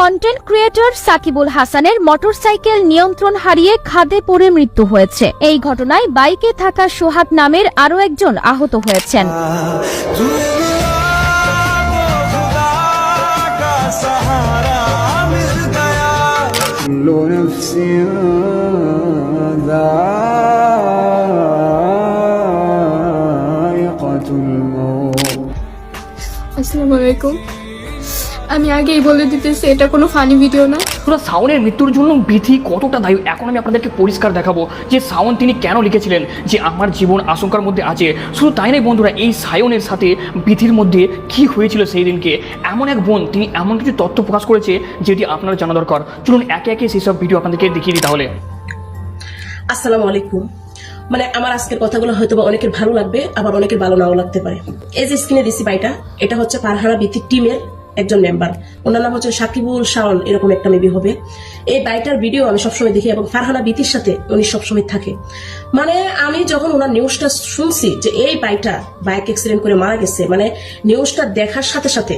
Content creator Shakibul হাসানের motorcycle নিয়ন্ত্রণ হারিয়ে খাদে পড়ে মৃত্যু হয়েছে। এই ঘটনায় বাইকে থাকা সোহাত নামের আরও একজন আহত হয়েছেন। আসসালামু আলাইকুম। আমি আগেই বলে দিতেছি এটা কোনো ফানি ভিডিও না। পুরো সাউনের মৃত্যুর জন্য বিধি কতটা দায়ী? এখন আমি আপনাদেরকে পরিষ্কার দেখাবো যে সাউন তিনি কেন লিখেছিলেন যে আমার জীবন আশঙ্কার মধ্যে আছে। শুধু তাই নয় বন্ধুরা এই সায়নের সাথে বিধির মধ্যে কি হয়েছিল সেই দিনকে? এমন এক বোন তিনি এমন কিছু তথ্য প্রকাশ করেছে যেটি আপনার জানা দরকার। চলুন একে একে সেই সব ভিডিও আপনাদেরকে দেখিয়ে দিই তাহলে। আসসালামু আলাইকুম। মানে আমার আজকের কথাগুলো হয়তো বা অনেকের ভালো লাগবে আবার অনেকের ভালো নাও লাগতে পারে। এই যে স্ক্রিনে দিছি বাইটা এটা হচ্ছে পারহারা ভিত্তিক টিমের একজন মেম্বার ওনার নাম হচ্ছে সাকিবুল শাওন, এরকম একটা মেবি হবে। এই বাইটার ভিডিও আমি সবসময় দেখি এবং ফারহানা বিতির সাথে উনি সবসময় থাকে। মানে আমি যখন ওনার নিউজটা শুনছি যে এই বাইটা বাইক অ্যাক্সিডেন্ট করে মারা গেছে মানে নিউজটা দেখার সাথে সাথে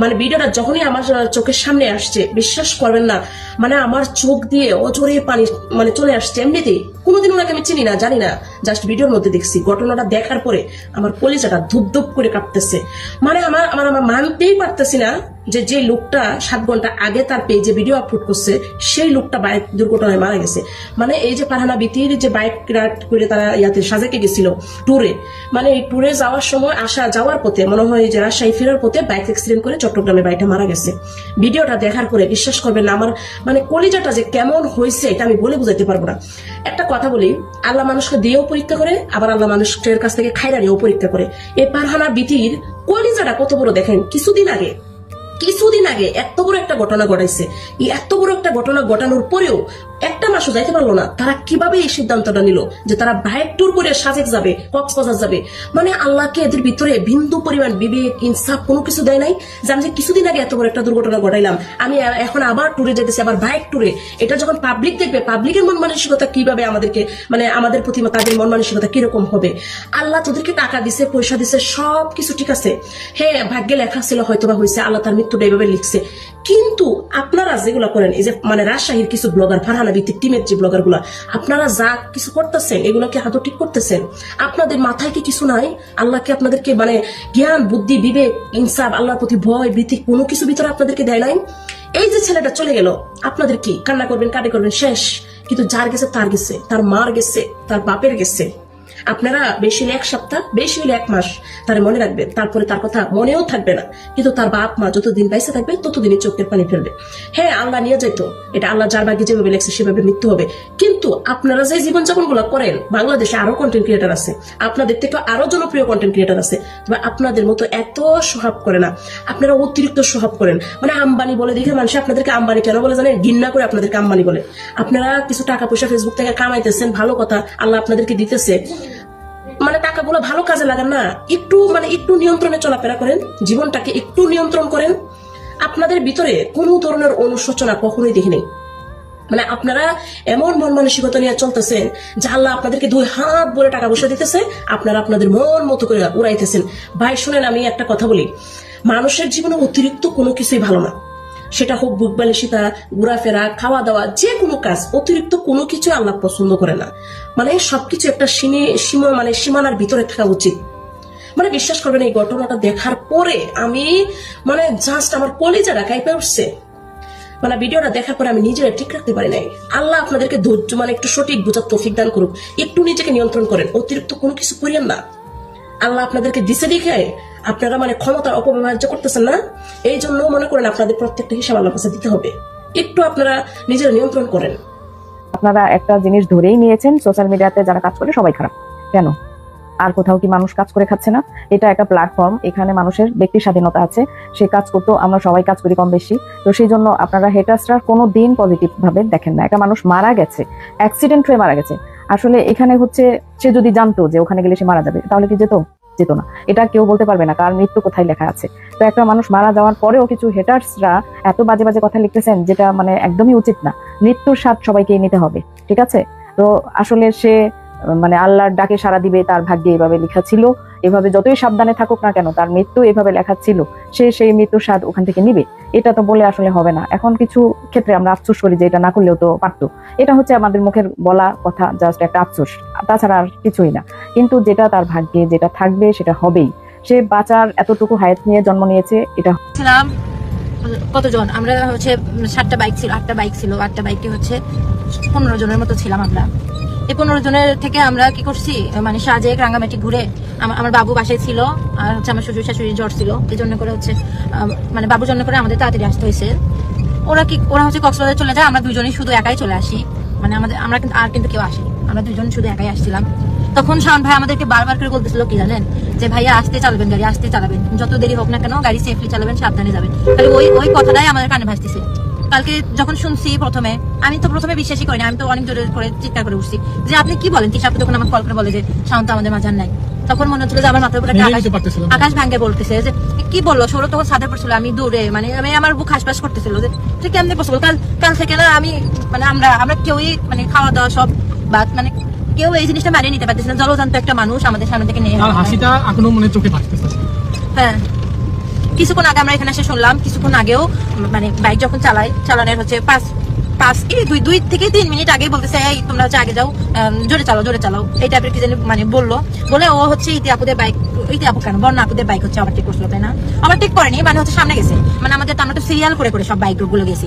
মানে ভিডিওটা যখনই আমার চোখের সামনে আসছে, বিশ্বাস করবেন না মানে আমার চোখ দিয়ে অজরে পানি মানে চলে আসছে এমনিতেই। কোনোদিন ওনাকে আমি চিনি না, জানি না। জাস্ট ভিডিওর মধ্যে দেখছি। ঘটনাটা দেখার পরে আমার কলিজাটা ধুপ ধুপ করে কাঁপতেছে। মানে আমার আমার মানতেই পারতেছি না যে যে লোকটা সাত ঘণ্টা আগে তার পেজে ভিডিও আপলোড করছে, সেই লোকটা বাইক দুর্ঘটনায় মারা গেছে। মানে এই যে পারহানা বিতির যে বাইক রাইড করে তারা ইয়াতে সাজেকে গেছিল ট্যুরে মানে এই ট্যুরে যাওয়ার সময় আসা যাওয়ার পথে, মনে হয় যে রাজশাহী ফেরার পথে বাইক অ্যাক্সিডেন্ট করে চট্টগ্রামে বাইকটা মারা গেছে। ভিডিওটা দেখার পরে বিশ্বাস করবেন আমার মানে কলিজাটা যে কেমন হয়েছে এটা আমি বলে বুঝাইতে পারব না। একটা কথা বলি, আল্লাহ মানুষকে দিয়েও পরীক্ষা করে, আবার আল্লাহ মানুষের কাছ থেকে খাইরা নিয়েও পরীক্ষা করে। এই পারহানা বিতির কলিজাটা কত বড় দেখেন, কিছুদিন আগে কিছুদিন আগে এত বড় একটা ঘটনা ঘটাইছে। এই এত বড় একটা ঘটনা ঘটানোর পরেও একটা মাসও যাইতে পারল না। তারা কীভাবে এই সিদ্ধান্তটা নিল যে তারা বাইক ট্যুর করে সাজেক যাবে, কক্সবাজার যাবে? মানে আল্লাহকে এদের ভিতরে বিন্দু পরিমাণ বিবেক, ইনসাফ কোনো কিছু দেয় নাই। যে আমি যে কিছুদিন আগে এত বড় একটা দুর্ঘটনা ঘটাইলাম, আমি এখন আবার ট্যুরে যেতেছি আবার বাইক ট্যুরে এটা যখন পাবলিক দেখবে পাবলিকের মন মানসিকতা কীভাবে আমাদেরকে মানে আমাদের প্রতি তাদের মন মানসিকতা কীরকম হবে? আল্লাহ তোদেরকে টাকা দিছে, পয়সা দিছে সব কিছু ঠিক আছে। হ্যাঁ ভাগ্যে লেখা ছিল হয়তো বা হয়েছে আল্লাহ তার মৃত্যুটা এভাবে লিখছে। কিন্তু আপনারা যেগুলো করেন, এই যে মানে রাজশাহীর কিছু ব্লগার ফারহানা টিমের যে ব্লগারগুলো আপনারা যা কিছু করতেছেন ঠিক করতেছেন। আপনাদের মাথায় কি কিছু নাই? আল্লাহকে আপনাদেরকে মানে জ্ঞান, বুদ্ধি, বিবেক, ইনসাফ, আল্লাহর প্রতি ভয়, ভীতি কোনো কিছু ভিতরে আপনাদেরকে দেয় নাই? এই যে ছেলেটা চলে গেল, আপনাদের কি? কান্না করবেন কাটে করবেন, শেষ। কিন্তু যার গেছে, তার গেছে। তার মার গেছে, তার বাপের গেছে। আপনারা বেশি হলে এক সপ্তাহ, বেশি হলে এক মাস তার মনে রাখবেন। তারপরে তার কথা মনেও থাকবে না। কিন্তু তার বাপ মা যতদিন বাইসে থাকবে, ততদিনই চোখের পানি ফেলবে। হ্যাঁ আল্লাহ নিয়ে যেত এটা আল্লাহ যার বাকি যেভাবে লেখছে, সেভাবে মৃত্যু হবে। কিন্তু আপনারা যে জীবনযাপনগুলো করেন, বাংলাদেশে আরও কন্টেন্ট ক্রিয়েটার আছে। আপনাদের থেকে আরও জনপ্রিয় কন্টেন্ট ক্রিয়েটার আছে। তবে আপনাদের মতো এত স্বভাব করে না। আপনারা অতিরিক্ত স্বভাব করেন। মানে আম্বানি বলে দেখে মানুষ আপনাদেরকে আম্বানি কেন বলে জানেন? ঘৃণা করে আপনাদেরকে আম্বানি বলে। আপনারা কিছু টাকা পয়সা ফেসবুক থেকে কামাইতেছেন, ভালো কথা। আল্লাহ আপনাদেরকে দিতেছে। টাকাগুলো ভালো কাজে লাগান না, একটু মানে একটু নিয়ন্ত্রণে চলাফেরা করেন, জীবনটাকে একটু নিয়ন্ত্রণ করেন। আপনাদের ভিতরে কোনো ধরনের অনুশোচনা কখনোই দেখিনি মানে আপনারা এমন মন মানসিকতা নিয়ে চলতেছেন যে আল্লাহ আপনাদেরকে দুই হাত বলে টাকা পয়সা দিতেছে, আপনারা আপনাদের মন মতো করে উড়াইতেছেন। ভাই, শুনেন, আমি একটা কথা বলি। মানুষের জীবনে অতিরিক্ত কোনো কিছুই ভালো না। সেটা হোক বুকবালিশিতা ঘোরাফেরা খাওয়া দাওয়া যে কোনো কাজ, অতিরিক্ত কোনো কিছু আল্লাহ পছন্দ করে না। মানে সবকিছু একটা সীমে, সীমা মানে সীমানার ভিতরে থাকা উচিত। মানে বিশ্বাস করবেন, এই ঘটনাটা দেখার পরে আমি মানে জাস্ট আমার কলেজে কাইপে উঠছে মানে ভিডিওটা দেখার পরে আমি নিজেরা ঠিক রাখতে পারি নাই। আল্লাহ আপনাদেরকে ধৈর্য মানে একটু সঠিক বোঝার তৌফিক দান করুক। একটু নিজেকে নিয়ন্ত্রণ করেন, অতিরিক্ত কোনো কিছু করিয়েন না। আল্লাহ আপনাদেরকে দিছে দেখে আপনারা মানে ক্ষমতার অপব্যবহার্য করতেছেন না, এই জন্য মনে করেন আপনাদের প্রত্যেকটা হিসাব আল্লাহ কাছে দিতে হবে। একটু আপনারা নিজেরা নিয়ন্ত্রণ করেন। আপনারা একটা জিনিস ধরেই নিয়েছেন সোশ্যাল মিডিয়াতে যারা কাজ করে সবাই খারাপ। কেন? আর কোথাও কি মানুষ কাজ করে খাচ্ছে না? এটা একটা প্ল্যাটফর্ম এখানে মানুষের ব্যক্তি স্বাধীনতা আছে, সে কাজ করতেও আমরা সবাই কাজ করি কম বেশি। তো সেই জন্য আপনারা হেটার্সরা কোনো দিন পজিটিভ ভাবে দেখেন না। একটা মানুষ মারা গেছে অ্যাক্সিডেন্ট হয়ে মারা গেছে। আসলে এখানে হচ্ছে, সে যদি জানতো যে ওখানে গেলে সে মারা যাবে, তাহলে কি যেত? যেত না এটা কেউ বলতে পারবে না কার মৃত্যু কোথায় লেখা আছে। তো একটা মানুষ মারা যাওয়ার পরেও কিছু হেটার্সরা এত বাজে বাজে কথা লিখতেছেন যেটা মানে একদমই উচিত না। মৃত্যুর স্বাদ সবাইকে নিতে হবে, ঠিক আছে? তো আসলে সে মানে আল্লাহর ডাকে সারা দিবে, তার ভাগ্যে এভাবে লেখা ছিল। এভাবে যতই সাবধানে থাকুক না কেন, তার মৃত্যু এভাবে লেখা ছিল। সে সেই মৃত্যুর স্বাদ ওখান থেকে নিবে। এটা তো বলে আসলে হবে না। এখন কিছু ক্ষেত্রে আমরা আফসোস করি যে এটা না করলেও তো পারতো। এটা হচ্ছে আমাদের মুখের বলা কথা জাস্ট একটা আফসোস। তাছাড়া আর কিছুই না। কিন্তু যেটা তার ভাগ্যে যেটা থাকবে, সেটা হবেই। সে বাঁচার এতটুকু হায়াত নিয়ে জন্ম নিয়েছে, এটা কতজন? আমরা হচ্ছে সাতটা বাইক ছিল, আটটা বাইক ছিল। আটটা বাইকে হচ্ছে পনেরো জনের মতো ছিলাম আমরা। এই পনেরো জনের থেকে আমরা কি করছি? মানে সাজেক রাঙ্গামাটি ঘুরে আমার বাবু বাসায় ছিল, আর হচ্ছে আমার শ্বশুর, শাশুড়ি জ্বর ছিল। এই জন্য করে হচ্ছে মানে বাবুর জন্য করে আমাদের তাড়াতাড়ি আসতে হয়েছে। ওরা কি, ওরা হচ্ছে কক্সবাজার চলে যায়, আমরা দুজনেই শুধু একাই চলে আসি। মানে আমাদের, আমরা কিন্তু, আর কিন্তু কেউ আসি আমরা দুজন শুধু একাই আসছিলাম। তখন শাওন ভাই আমাদেরকে বারবার করে বলতেছিল, কি জানেন? যে ভাইয়া, আসতে চালাবেন গাড়ি, আসতে চালাবেন। যত দেরি হোক না কেন, গাড়ি সেফলি চালাবেন, সাবধানে যাবেন। তাহলে ওই ওই কথাটাই আমাদের কানে ভাসতেছে। কালকে যখন শুনছি প্রথমে আমি তো প্রথমে বিশ্বাসই করিনি আমি তো অনেক জোরে করে চিৎকার করে উঠছি যে আপনি কি বলেন? তিশাপু যখন আমার কল করে বলে যে শান্ত আমাদের মাঝার নাই। তখন মনে হচ্ছিল যে আমার মাথার উপরে আকাশ ভাঙ্গে বলতেছে যে কি বলল? সৌরভ তখন ছাদে পড়ছিল আমি দৌড়ে মানে আমি আমার বুক হাসপাস করতেছিল যে তুই কেমনে পসিবল কাল কাল থেকে না আমি মানে আমরা আমরা কেউই মানে খাওয়া দাওয়া সব বাদ মানে কেউ এই জিনিসটা মানিয়ে নিতে পারতেছে না। জলজান্ত একটা মানুষ আমাদের সামনে থেকে নিয়ে হাসিটা এখনও মনে চোখে ভাসতেছে হ্যাঁ। কিছুক্ষণ আগে আমরা এখানে এসে শুনলাম কিছুক্ষণ আগেও মানে বাইক যখন চালাই চালানোর হচ্ছে পাঁচ পাঁচ এই দুই দুই থেকে তিন মিনিট বলতেছে এই তোমরা হচ্ছে আগে যাও জোরে চালাও জোরে চালাও। এই টাইপের কি জানি মানে বলল। বলে ও হচ্ছে ইতি আপুদের বাইক ইতি আপু কেন? বর্ণা আপুদের বাইক হচ্ছে ওভারটেক করছিল তাই না? ওভারটেক করেনি মানে হচ্ছে সামনে গেছে। মানে আমাদের আমরা তো সিরিয়াল করে করে সব বাইকগুলো গেছি।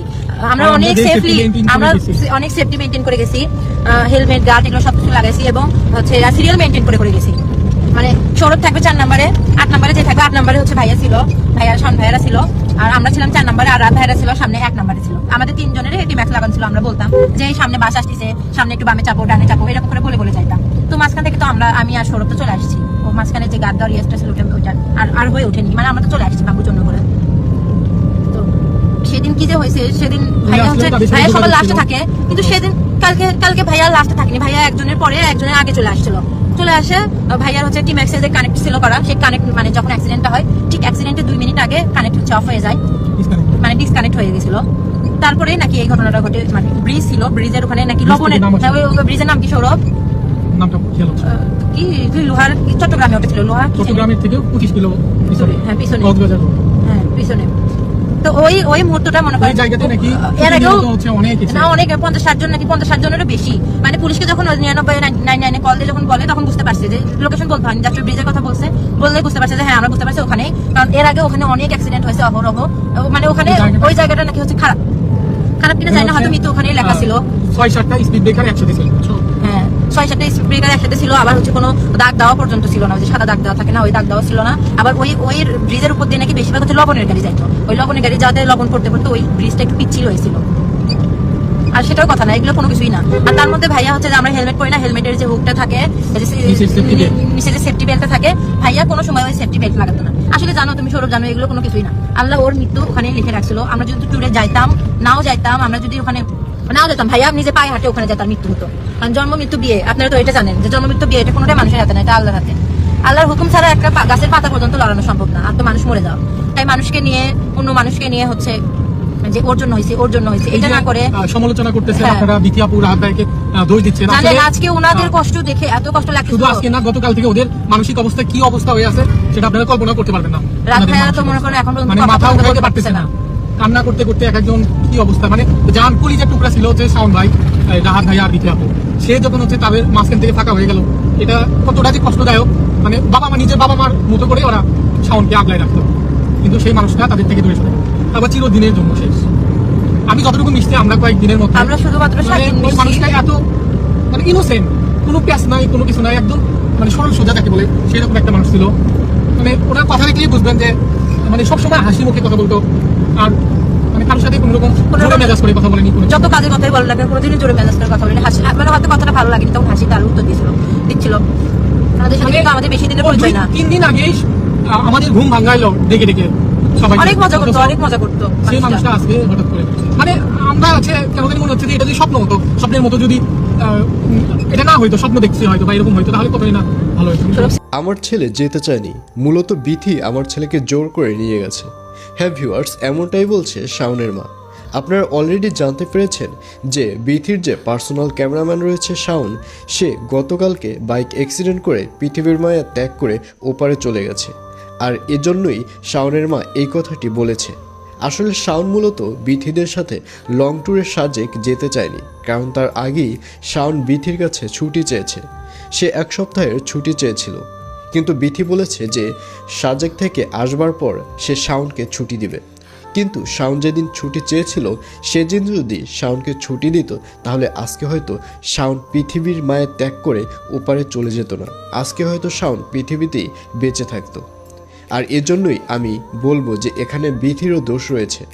আমরা অনেক সেফলি আমরা অনেক সেফটি মেনটেন করে গেছি। হেলমেট গার্ড এগুলো সব কিছু লাগাইছি এবং হচ্ছে সিরিয়াল মেনটেন করে করে গেছি। মানে সৌরভ থাকবে চার নম্বরে আট নম্বরে আট নম্বরে হচ্ছে ভাইয়া ছিল ভাইয়া শান ভাইয়ারা ছিল আর আমরা ছিলাম চার নম্বরে আর রাত ভাইয়ারা ছিল সামনে এক নম্বরে ছিল। আমাদের তিনজনের এটি ম্যাক্স লাগান ছিল আমরা বলতাম যে সামনে বাস আসতেছে সামনে একটু বামে চাপো ডানে চাপো এরকম করে বলে বলে যাইতাম। তো মাঝখান থেকে তো আমরা আমি আর সৌরভ তো চলে আসছি। ও মাঝখানে যে গার্ড দেওয়ার ইয়েসটা ছিল ওটা ওইটা আর আর হয়ে ওঠেনি। মানে আমরা তো চলে আসছি বাবুর জন্য করে তো সেদিন কি যে হয়েছে সেদিন ভাইয়া হচ্ছে ভাইয়া সবার লাস্টে থাকে কিন্তু সেদিন কালকে কালকে ভাইয়া লাস্টে থাকেনি। ভাইয়া একজনের পরে একজনের আগে চলে আসছিল। চলে আসে ভাইয়ার হচ্ছে টিম এক্সের কানেক্ট ছিল করা। সেই কানেক্ট মানে যখন অ্যাক্সিডেন্টটা হয় ঠিক অ্যাক্সিডেন্টের দুই মিনিট আগে কানেক্ট হচ্ছে অফ হয়ে যায়। মানে ডিসকানেক্ট হয়ে গেছিল। তারপরে নাকি এই ঘটনাটা ঘটে মানে ব্রিজ ছিল ব্রিজের ওখানে নাকি লবণের ছিল। হ্যাঁ, ব্রিজের নাম কি সৌরভ? নামটা খেয়াল হচ্ছে। কি কি লোহার কি চট্টগ্রামে ওটা ছিল লোহার চট্টগ্রামের থেকে পঁচিশ কিলো পিছনে হ্যাঁ পিছনে। হ্যাঁ পিছনে। তো ওই ওই মুহূর্তটা মনে করেন এর আগেও। না অনেক পঞ্চাশ ষাট জন নাকি পঞ্চাশ ষাট জনেরও বেশি। মানে পুলিশকে যখন নিরানব্বই নাইন নাইনে কল দিয়ে যখন বলে তখন বুঝতে পারছে যে লোকেশন বলতে হয়নি জাস্ট ব্রিজের কথা বলছে বললে বুঝতে পারছে যে হ্যাঁ আমরা বুঝতে পারছি ওখানে কারণ এর আগে ওখানে অনেক অ্যাক্সিডেন্ট হয়েছে অহরহ। মানে ওখানে ওই জায়গাটা- নাকি হচ্ছে খারাপ। খারাপ কিনা জানি না হয়তো মৃত্যু ওখানেই লেখা ছিল। ছয় সাতটা স্পিড ব্রেকার একসাথে ছিল? হ্যাঁ ছয় সাতটা স্পিড একসাথে ছিল আবার হচ্ছে কোনো দাগ দেওয়া পর্যন্ত ছিল না যে সাদা দাগ দেওয়া থাকে না ওই দাগ দেওয়া ছিল না। আবার ওই ওই ব্রিজের উপর দিয়ে নাকি বেশিরভাগ হচ্ছে লবণের গাড়ি যাইতো। ওই লবণের গাড়ি যাতে লবণ পড়তে পড়তে ওই ব্রিজটা একটু পিচ্ছিল হয়েছিল। আর সেটাও কথা না এগুলো কোনো কিছুই না। আর তার মধ্যে ভাইয়া হচ্ছে যে আমরা হেলমেট পরি না হেলমেটের যে হুকটা থাকে। নিচে যে সেফটি বেল্টটা থাকে ভাইয়া কোনো সময় ওই সেফটি বেল্ট লাগাতো না। আসলে জানো তুমি সৌরভ জানো এগুলো কোনো কিছুই না। আল্লাহ ওর মৃত্যু ওখানে লিখে রাখছিল আমরা যদি ট্যুরে যাইতাম নাও যাইতাম আমরা যদি ওখানে নাও যেতাম ভাইয়া আপনি যে পায়ে হাঁটে ওখানে যেতাম মৃত্যু হতো। কারণ জন্ম মৃত্যু বিয়ে আপনারা তো এটা জানেন যে জন্ম মৃত্যু বিয়ে এটা কোনোটাই মানুষের হাতে না এটা আল্লাহর হাতে। আল্লাহর হুকুম ছাড়া একটা গাছের পাতা পর্যন্ত লড়ানো সম্ভব না আর তো মানুষ মরে যাওয়া। তাই মানুষকে নিয়ে অন্য মানুষকে নিয়ে হচ্ছে যে ওর জন্য হয়েছে ওর জন্য হয়েছে এটা না করে সমালোচনা করতেছে হ্যাঁ। আপনারা দ্বিতীয় পুর রাত ভাইকে আহ, দোষ দিচ্ছেন। আসলে, আজকে ওনাদের কষ্ট দেখে এত কষ্ট লাগছে শুধু আজকে না গতকাল থেকে ওদের মানসিক অবস্থা কি অবস্থা হয়ে আছে সেটা আপনারা কল্পনা করতে পারবেন না। রাত তো মনে করেন এখন পর্যন্ত মানে মাথা উঠাইতে পারতেছে না। না। কান্না করতে করতে এক একজন কি অবস্থা? মানে জান যে টুকরা ছিল হচ্ছে শাওন ভাই রাহাত ভাই আর দ্বিতীয় সে যখন হচ্ছে তাদের মাঝখান থেকে ফাঁকা হয়ে গেল এটা কতটা যে কষ্টদায়ক মানে বাবা মা নিজের বাবা মার মতো করে ওরা শাওনকে আগলায় রাখতো। কিন্তু সেই মানুষটা তাদের থেকে দূরে সরে। আবার চিরদিনের জন্য শেষ। আমি যতটুকু মিশতে আমরা কয়েকদিনের মধ্যে আমরা শুধুমাত্র মানে। মানুষটা এত মানে ইনোসেন্ট কোনো প্যাস নাই কোনো কিছু নাই একদম মানে সরল সোজা যাকে বলে সেরকম একটা মানুষ ছিল। মানে ওনার কথা দেখলেই বুঝবেন যে মানে সবসময় হাসি মুখে কথা বলতো। আর মানে কারোর সাথে কোনো রকম জোরে মেজাজ করে কথা বলেনি কোনো যত কাজে কথাই কেন কোনোদিনই জোরে মেজাজ করে কথা বলেনি। হাসি মানে হয়তো কথাটা ভালো লাগেনি তখন হাসি তার উত্তর দিছিল দিচ্ছিল। আমাদের সাথে কিন্তু আমাদের বেশি দিনের পরিচয় না। তিন দিন আগেই আমাদের ঘুম ভাঙাইলো ডেকে ডেকে। সবাই অনেক মজা করতো অনেক মজা করতো সেই মানুষটা। আজকে হঠাৎ করে। মানে আমরা আছে কেন জানি মনে হচ্ছে যে এটা যদি স্বপ্ন হতো স্বপ্নের মতো যদি আহ, এটা না হয়তো স্বপ্ন দেখছি হয়তো বা এরকম হয়তো তাহলে কতই না ভালো হতো আমার ছেলে যেতে চায়নি মূলত বিথি আমার ছেলেকে জোর করে নিয়ে গেছে। হ্যাঁ ভিউয়ার্স, এমনটাই বলছে শাওনের মা। আপনারা অলরেডি জানতে পেরেছেন যে বিথির যে পার্সোনাল ক্যামেরাম্যান রয়েছে শাওন, সে গতকালকে বাইক অ্যাক্সিডেন্ট করে পৃথিবীর মায়া ত্যাগ করে ওপারে চলে গেছে। আর এজন্যই শাওনের মা এই কথাটি বলেছে। আসলে শাওন মূলত বিথিদের সাথে লং ট্যুরের সাজেক যেতে চায়নি, কারণ তার আগেই শাওন বিথির কাছে ছুটি চেয়েছে। সে এক সপ্তাহের ছুটি চেয়েছিল। কিন্তু বিথি বলেছে যে সাজেক থেকে আসবার পর সে শাওনকে ছুটি দিবে। কিন্তু শাওন যেদিন ছুটি চেয়েছিল, সেদিন যদি শাওনকে ছুটি দিত, তাহলে আজকে হয়তো শাওন পৃথিবীর মায়ের ত্যাগ করে ওপারে চলে যেত না। আজকে হয়তো শাওন পৃথিবীতেই বেঁচে থাকতো। আর এজন্যই আমি বলব যে এখানে বিথিরও দোষ রয়েছে।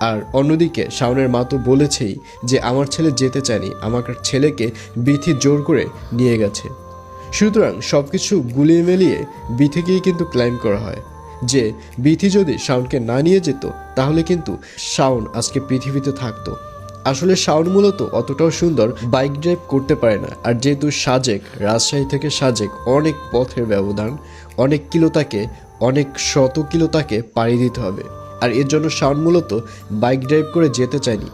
আর অন্যদিকে শাওনের মা তো বলেছেই যে, আমার ছেলে যেতে চায়নি, আমার ছেলেকে বিথি জোর করে নিয়ে গেছে। সুতরাং সব কিছু গুলিয়ে মেলিয়ে বিথিকেই কিন্তু ক্লাইম করা হয়। যে বিথি যদি শাওনকে না নিয়ে যেত, তাহলে কিন্তু শাওন আজকে পৃথিবীতে থাকতো। আসলে শাওন মূলত অতটাও সুন্দর বাইক ড্রাইভ করতে পারে না। আর যেহেতু সাজেক, রাজশাহী থেকে সাজেক অনেক পথের ব্যবধান, অনেক কিলো তাকে, অনেক শত কিলো তাকে পাড়ি দিতে হবে। আর এর জন্য শাওন মূলত বাইক ড্রাইভ করে যেতে চায়নি।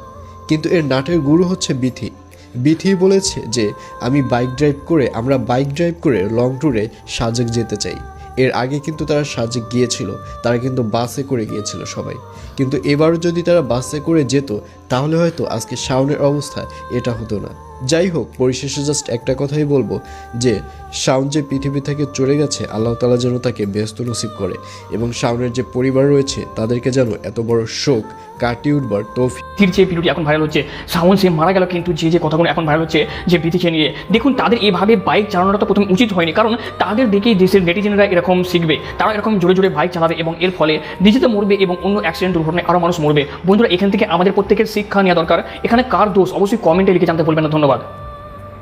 কিন্তু এর নাটের গুরু হচ্ছে বিথি। বিথি বলেছে যে, আমি বাইক ড্রাইভ করে, আমরা বাইক ড্রাইভ করে লং ট্যুরে সাজেক যেতে চাই। এর আগে কিন্তু তারা সাজেক গিয়েছিল, তারা কিন্তু বাসে করে গিয়েছিল সবাই। কিন্তু এবারও যদি তারা বাসে করে যেত, তাহলে হয়তো আজকে শাওনের অবস্থা এটা হতো না। যাই হোক, পরিশেষে জাস্ট একটা কথাই বলব যে, শাওন যে পৃথিবী থেকে চলে গেছে, আল্লাহ তালা যেন তাকে ব্যস্ত নসিব করে এবং শাওনের যে পরিবার রয়েছে, তাদেরকে যেন এত বড় শোক কাটিয়ে উঠবার তৌফিক। যে ভিডিওটি এখন ভাইরাল হচ্ছে সাউন সে মারা গেল, কিন্তু যে যে কথাগুলো এখন ভাইরাল হচ্ছে, যে বিদেশে নিয়ে, দেখুন তাদের এভাবে বাইক চালানোটা তো প্রথম উচিত হয়নি, কারণ তাদের দেখেই দেশের নেটিজেনরা এরকম শিখবে, তারা এরকম জোরে জোরে বাইক চালাবে এবং এর ফলে নিজেতে মরবে এবং অন্য অ্যাক্সিডেন্ট দুর্ঘটনায় আরও মানুষ মরবে। বন্ধুরা, এখান থেকে আমাদের প্রত্যেকের শিক্ষা নেওয়া দরকার। এখানে কার দোষ? অবশ্যই কমেন্টে লিখে জানতে বলবেন না, ধন্যবাদ।